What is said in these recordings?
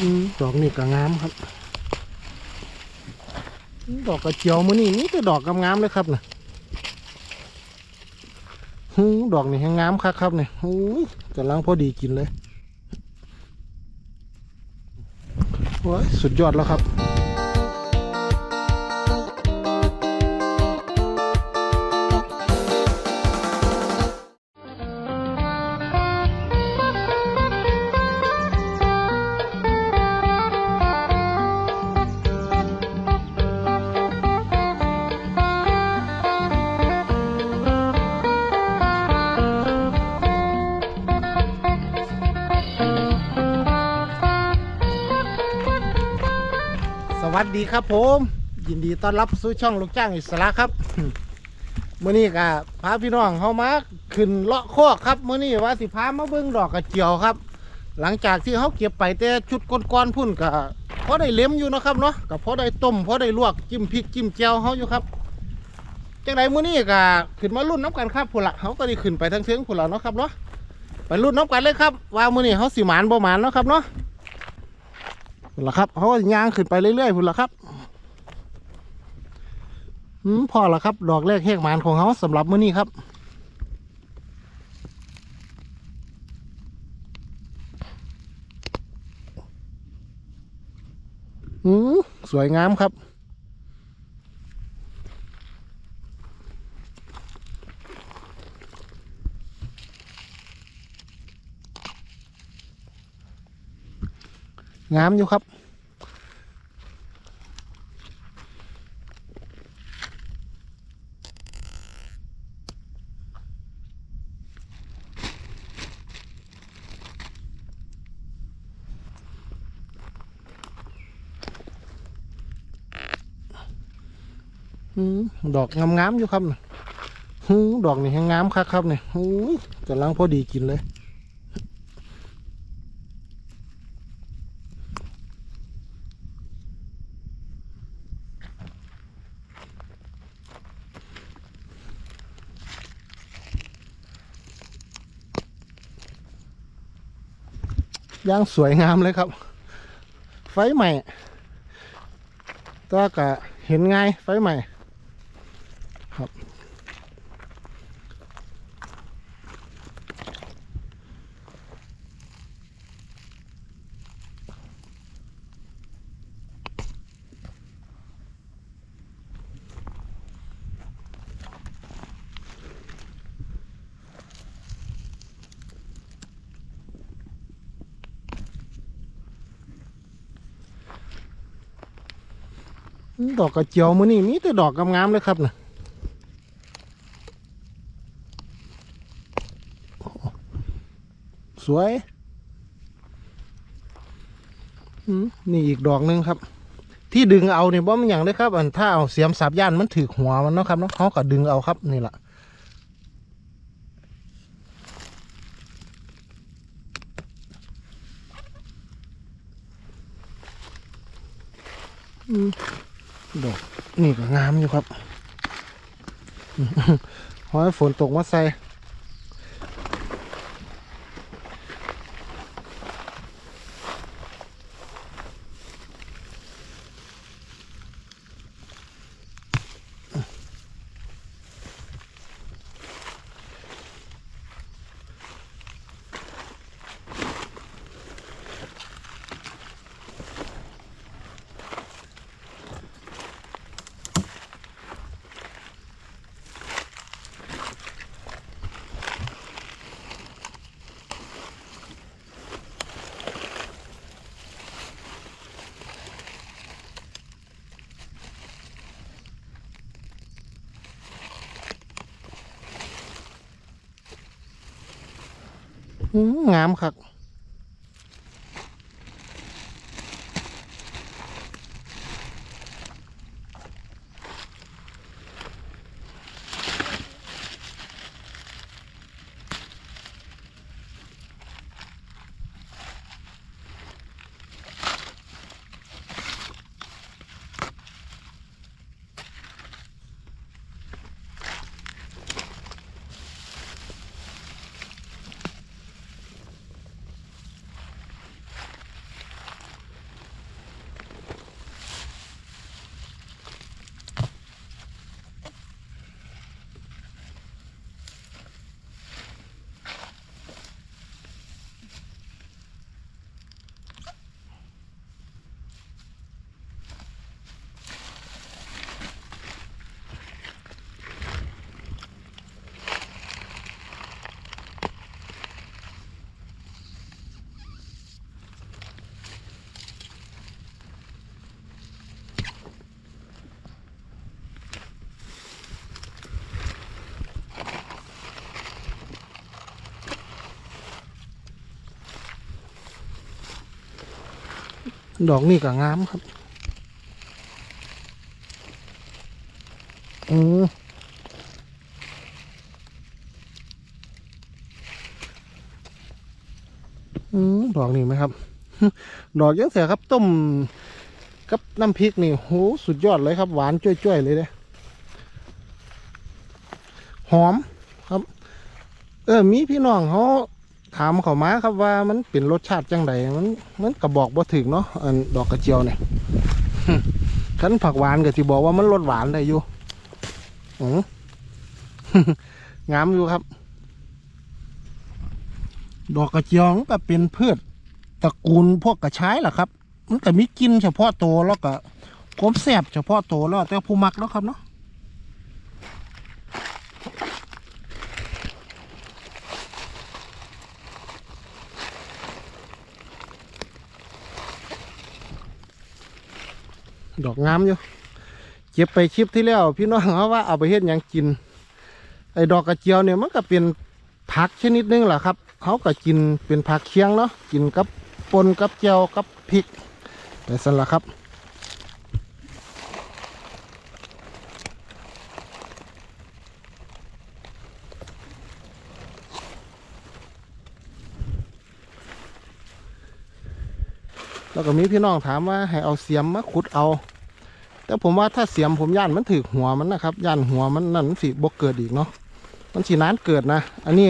อดอกนี่ก็งามครับ ดอกกระเจียวมือนี่นี่แต่ดอกงามๆเลยครับนะหูดอกนี่แห้งงามคักครับเนี่ยหูยกำลังพอดีกินเลยโอ้ยสุดยอดแล้วครับ วัสดีครับผม ยินดีต้อนรับสู่ช่องลูกจ้างอิสระครับมื่อนี้ก็พาพี่น้องเข้ามาขึ้นเลาะโคอกครับมื่อนี้ว่าสิพามาเบิ้งดอกกระเจียวครับ หลังจากที่เขาเก็บไปแต่ชุดก้อนๆพุ่นก็พอได้เล็มอยู่นะครับเนาะก็พอได้ต้มพอได้ลวกจิ้มพริกจิ้มแจ่วเขาอยู่ครับจังไรมื่อนี้ก็ขึ้นมารุ่นน้ำกันครับพุ่นละเขาก็ได้ขึ้นไปทั้งเชิงพุ่นละเนาะครับเนาะไปรุ่นน้ำกันเลยครับ ว่ามื่อนี้เขาสิหมานบ่หมานเนาะครับเนาะ พุ่นละครับเขาก็ย่างขึ้นไปเรื่อยๆพุ่นละครับอืมพอละครับ ดอกแรกแหกหมานของเขาสำหรับมื้อนี้ครับอืมสวยงามครับ งามอยู่ครับอืมดอกงามๆอยู่ครับดอกนี้งามคักครับเนี่ยหูยกำลังพอดีกินเลย ย่างสวยงามเลยครับ ไฟใหม่ตัวก็เห็นง่ายไฟใหม่ครับ ดอกกระเจียวมือนี่มีแต่ดอกงามๆเลยครับนะสวยนี่อีกดอกหนึงครับ ที่ดึงเอาเนี่ยบ่มันอย่างเลยครับ อันถ้าเอาเสียมสับย่านมันถือหัวมันเนาะครับเนาะเขาก็ดึงเอาครับนี่แหละอืมดอก นี่ก็งามอยู่ครับขอให้ฝนตกมาใส่ งามครั ดอกนี่ก็งามครับอืมอืมดอกนี่ไหมครับ ดอกยังเสียครับต้มกับน้ำพริกนี่โหสุดยอดเลยครับ หวานจ้วยๆเลยเด้หอมครับ เออมีพี่น้องเขา ถามเขามาครับว่ามันเป็นรสชาติจังไดมันมันกระบอกบ่ถึงเนาะอันดอกกระเจียวเนี่ยขันผักหวานก็สิบอกว่ามันรสหวานได้อยู่อืงามอยู่ครับ ดอกกระเจียวก็เป็นพืชตระกูลพวกกระชายแหละครับ มันก็มีกลินเฉพาะตัวแล้วก็ความแซ่บเฉพาะตัวแล้วแต่ผู้มักแล้วครับเนาะ ดอกงามอยู่เก็บไปคลิปที่แล้วพี่น้องเขาว่าเอาไปเฮ็ดหยังกิน ไอ้ดอกกระเจียวเนี่ยมันก็เป็นผักชนิดหนึงแหละครับเขาก็กินเป็นผักเคียงเนาะกินกับปนกับเจียวกับพริกแต่สันละครับแล้วก็มีพี่น้องถามว่าให้เอาเสียมมาขุดเอา แต่ผมว่าถ้าเสียมผมย่านมันถือหัวมันนะครับย่านหัวมันนั่นสิบกเกิดอีกเนาะมันสีนานเกิดนะ อันนี้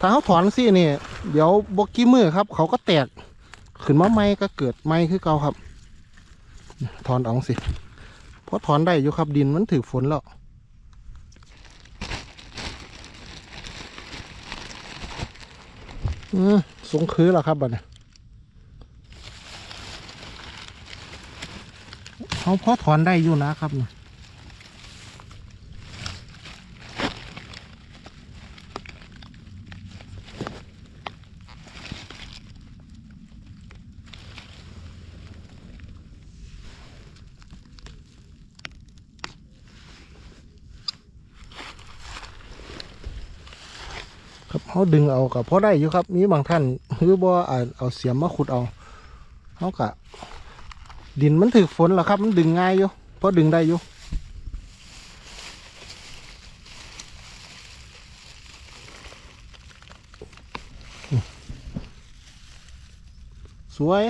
ถ้าเขาถอนซี่นี่เดี๋ยวบกกี้มือครับ เขาก็แตกขึ้นมาไม่ก็เกิดไม่คือเก่าครับ ถอนออกสิเพราะถอนได้อยู่ครับดินมันถือฝนแล้วอืมสงคือแล้วครับบัดนี้ เขาพอถอนได้อยู่นะครับนี่ครับเขาดึงเอากับพอได้อยู่ครับ มีบางท่านหรือบ่อาจเอาเสียมมาขุดเอาเขากะ ดินมันถือฝนหรอครับ มันดึงง่ายอยู่เพราะดึงได้อยู่สวย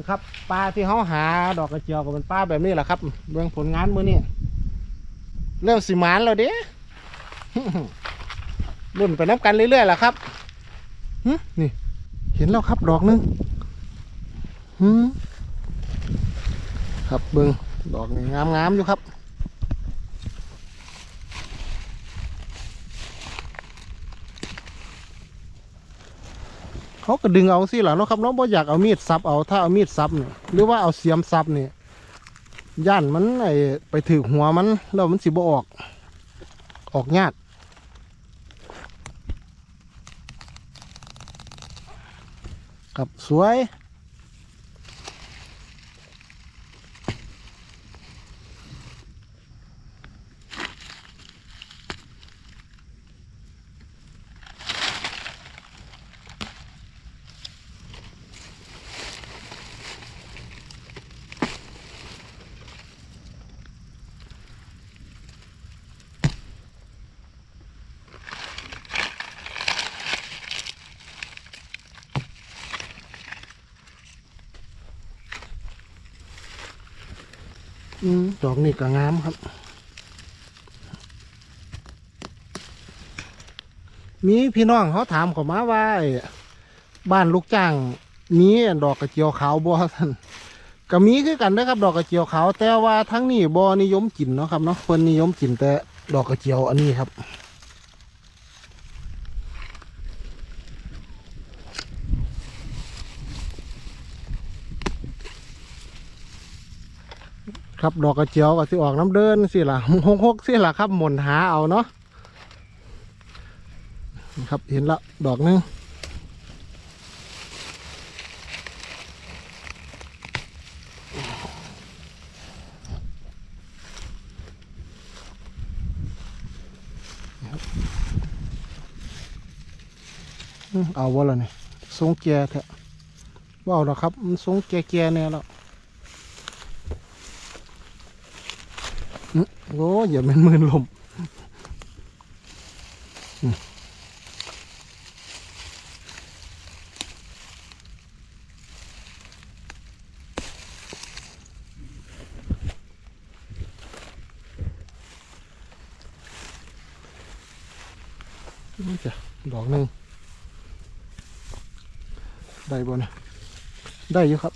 นะครับปลาที่เขาหาดอกกระเจียวกับเป็นปลาแบบนี้แหละครับเบื้องผลงานมือนี่เริ่มสิมานแล้วเด้รุ่นไปน้ำกันเรื่อยๆแหละครับนี่ เห็นแล้วครับดอกหนึงครับเบิ้งดอกงามๆอยู่ครับ เขาก็ดึงเอาสิหล่ะเนาะครับเนาะบ่อยากเอามีดซับเอาถ้าเอามีดซับเนี่ยหรือว่าเอาเสียมซับเนี่ยย่านมันไอไปถือหัวมันแล้วมันสิบ่ออก ออกยากครับสวย ดอกนี่ก็งามครับ มีพี่น้องเขาถามเขามาว่าไอ้บ้านลูกจ้างมีดอกกระเจียวขาวบ่ท่านก็มีคือกันนะครับ ดอกกระเจียวขาวแต่ว่าทั้งนี้บ่นิยมกินเนาะครับเนาะคนนิยมกินแต่ดอกกระเจียวอันนี้ครับ ครับดอกกระเจียวก็สิออกน้ำเดินสิล่ะหกหกสิล่ะครับหมุนหาเอาเนาะครับเห็นละดอกหนึงอืมเอาวะล่ะนี่ทรงแก่แท้ว่าเอาดอครับมันทรงแก่ๆเนี่ยแล้ว โอ้อย่าเป็นมืนลมอืมนี่จ้ะดอกหนึ่งได้บ่นะได้อยู่ครับ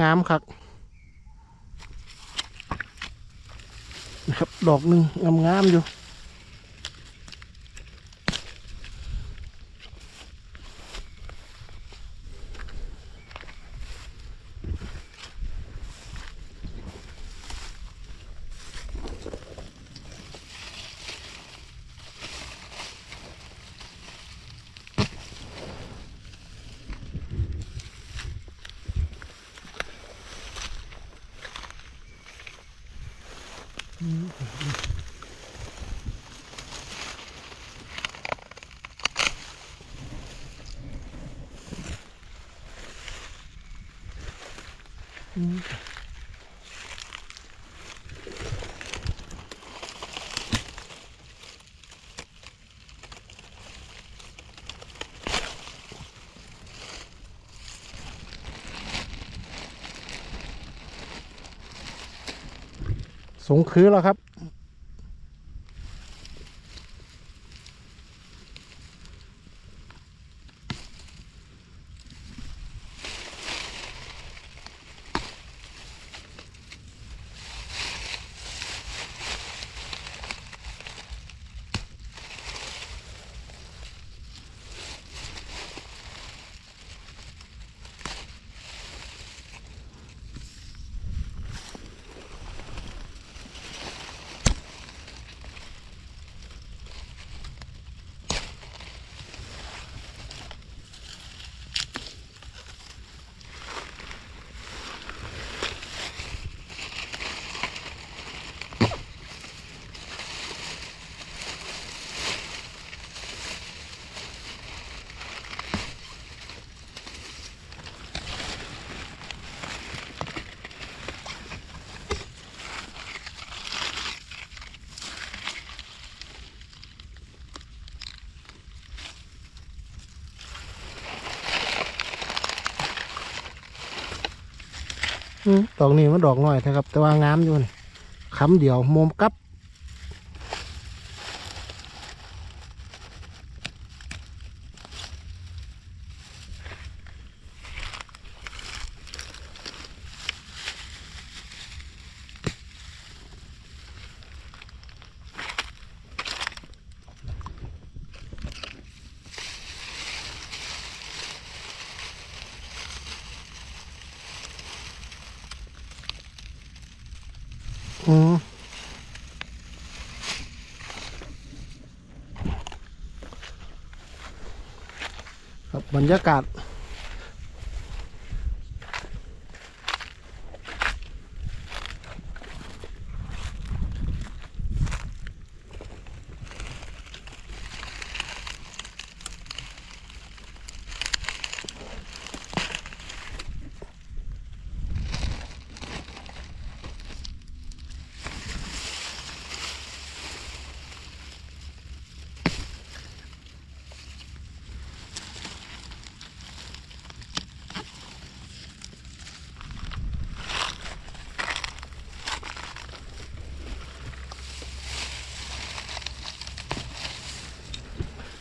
งามครับนะครับ ดอกหนึ่งงามๆอยู่ Mm-hmm. สงคือแล้วครับ ดอกนี้มันดอกน้อยนะครับ แต่ว่างามอยู่นี่คำเดียวมุมกับ อืมครับบรรยากาศ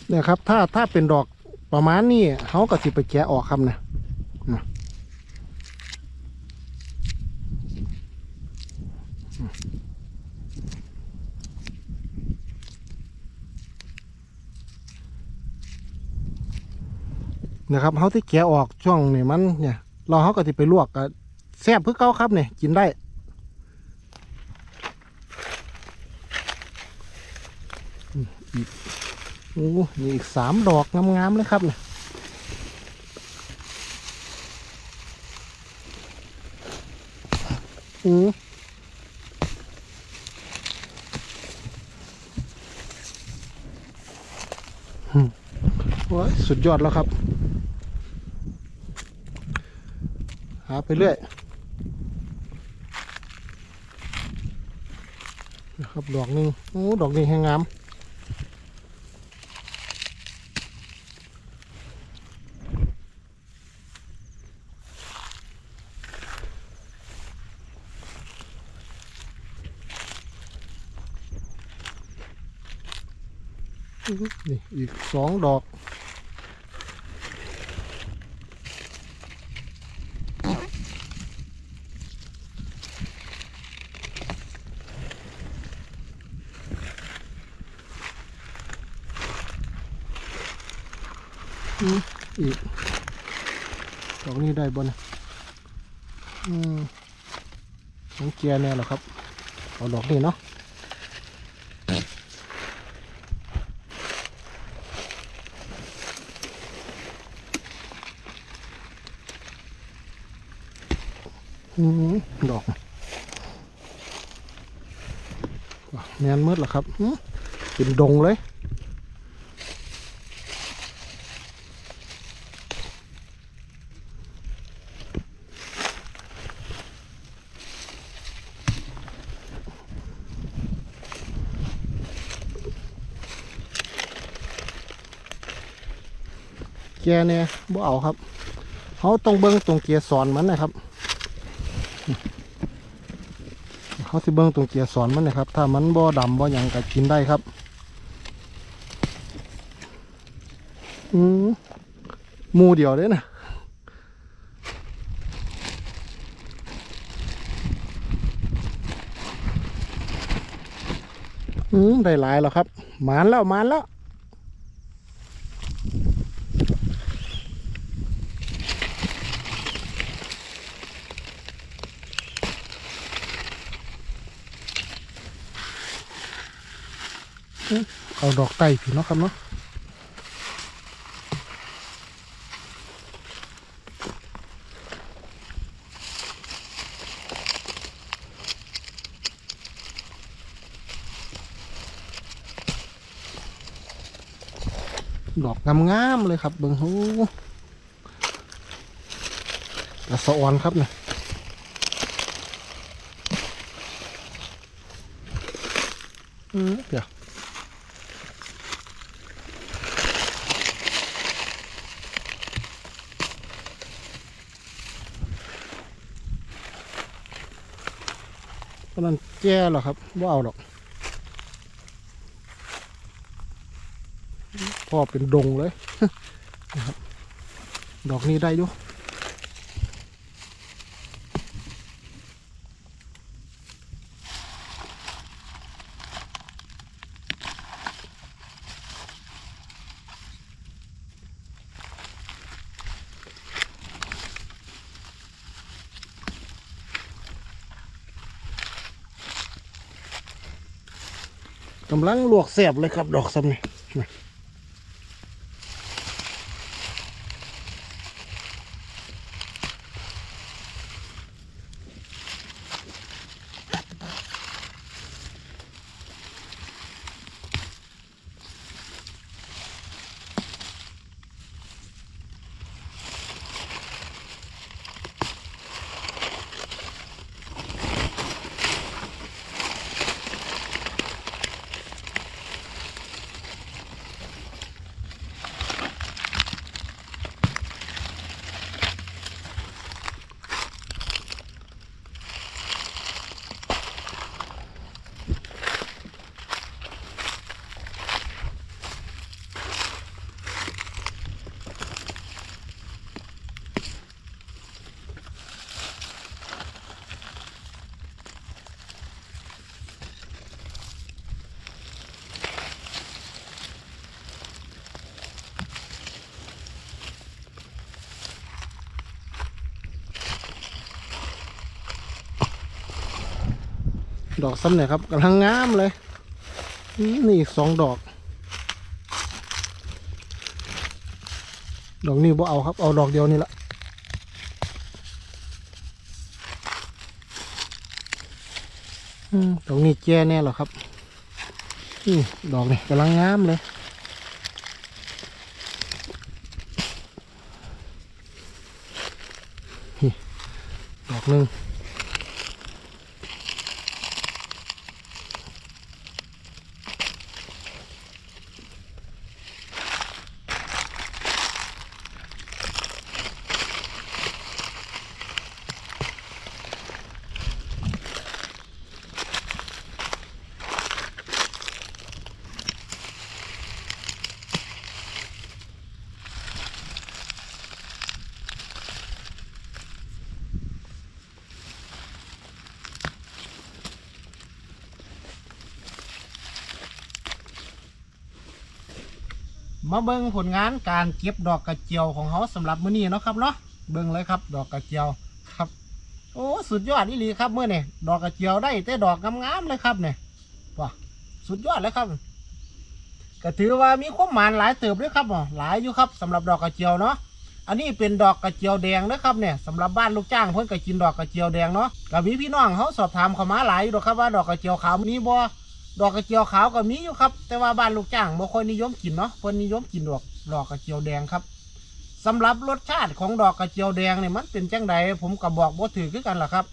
เนี่ยครับ ถ้าถ้าเป็นดอกประมาณนี้เขาก็สิไปแกะออกครับนะนะครับเขาที่แกะออกช่วงนี่มันเนี่ย เราเขาก็จะไปลวกก็แซ่บเพื่อเก้าครับเนี่ยกินได้ อ้นี่อีกสามดอกงามๆเลยครับเนี่ยอือโอ้ยสุดยอดแล้วครับ หาไปเรื่อยนะครับดอกหนึ่งโอ้ดอกนี้แห้งงามอื้อหื อีกสองดอก อีกดอกนี้ได้บนะอืมของเกียร์เนี่ยเหรอครับ เอาดอกนี้เนาะ ดอกแมนมืดเหรอครับเป็นดงเลยเกียร์เนี่ยบ่เอาครับเขาต้องเบิ้งตรงเกียร์สอนมันนะครับ เขาสิเบิ้งตรงเกียร์สอนมันนะครับ ถ้ามันบ่ดำบ่หยังก็กินได้ครับอืมหมูเดียวเลยนะอืมได้หลายแล้วครับหมานแล้วหมานแล้ว เอาดอกไก่พี่เนาะครับเนาะดอกงามๆเลยครับเบิ้งโอ้กระสอนครับเนี่ยอืมเดี๋ยว ตอนนั้นแจ้หรอครับว่าเอาหรอกพ่อเป็นดงเลยนะครับ ดอกนี้ได้อยู่ำลังลวกแสบเลยครับดอกซ้ำนี่ ดอกซ้ำเนี่ยครับกำลังงามเลย นี่สองดอก ดอกนี้บ่เอาครับ เอาดอกเดียวนี่ละดอกนี้แก่แน่หรอครับดอกนี่กำลังงามเลยดอกหนึ่ง มาเบิ่งผลงานการเก็บดอกกระเจียวของเขาสำหรับมื้อนี้เนาะครับเนาะเบิ่งเลยครับดอกกระเจียวครับ โอ้สุดยอดอีหลีครับเมื้อนี้ดอกกระเจียวได้แต่ดอกงามๆเลยครับเนี่ยว้าสุดยอดเลยครับก็ถือว่ามีความหมานหลายเติบเลยครับอ๋อหลายอยู่ครับสำหรับดอกกระเจียวเนาะอันนี้เป็นดอกกระเจียวแดงนะครับเนี่ยสำหรับบ้านลูกจ้างเพิ่นก็กินดอกกระเจียวแดงเนาะก็มีพี่น้องเขาสอบถามเขามาหลายอยู่ดอกครับว่าดอกกระเจียวขาวมีบ่ ดอกกระเจียวขาวก็มีอยู่ครับ แต่ว่าบ้านลูกจ้างบ่ค่อยนิยมกินเนาะเพิ่นนิยมกินดอกดอกกระเจียวแดงครับสำหรับรสชาติของดอกกระเจียวแดงเนี่ยมันเป็นจังใดผมก็บอกบ่ถือคือกันล่ะครับ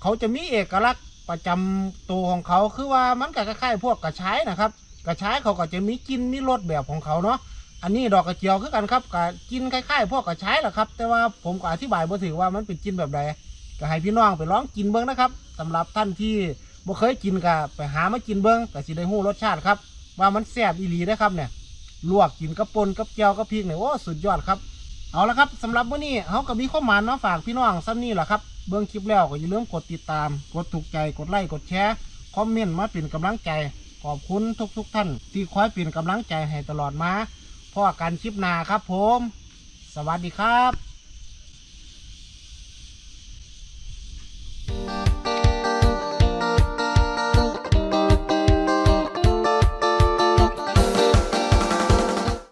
เขาจะมีเอกลักษณ์ประจำตัวของเขาคือว่ามันก็คล้ายๆพวกกระชายนะครับ กระชายเขาก็จะมีกลินมีรสแบบของเขาเนาะอันนี้ดอกกระเจียวคือกันครับก็กินคล้ายๆพวกกระชายแหละครับ แต่ว่าผมก็อธิบายบ่ถือว่ามันเป็นกลินแบบใดก็ให้พี่น้องไปลองกินเบิ่งนะครับสำหรับท่านที่ บ่เคยกินก็ไปหามากินเบิ้งก็สิได้ฮู้รสชาติครับ ว่ามันแซ่บอีหลีได้ครับเนี่ยลวกกินกับปนกับเจียวกับพริกเนี่ยโอ้สุดยอดครับเอาละครับสำหรับมื้อนี้เฮาก็มีข้อมานมาะฝากพี่น้องซ้ำนี่แหละครับเบิ่งคลิปแล้วก็อย่าลืมกดติดตาม กดถูกใจกดไลค์กดแชร์คอมเมนต์มาเป็นกำลังใจ ขอบคุณทุกๆท่าน ที่คอยเป็นกำลังใจให้ตลอดมาพ่อกันคลิปหน้าครับผม สวัสดีครับ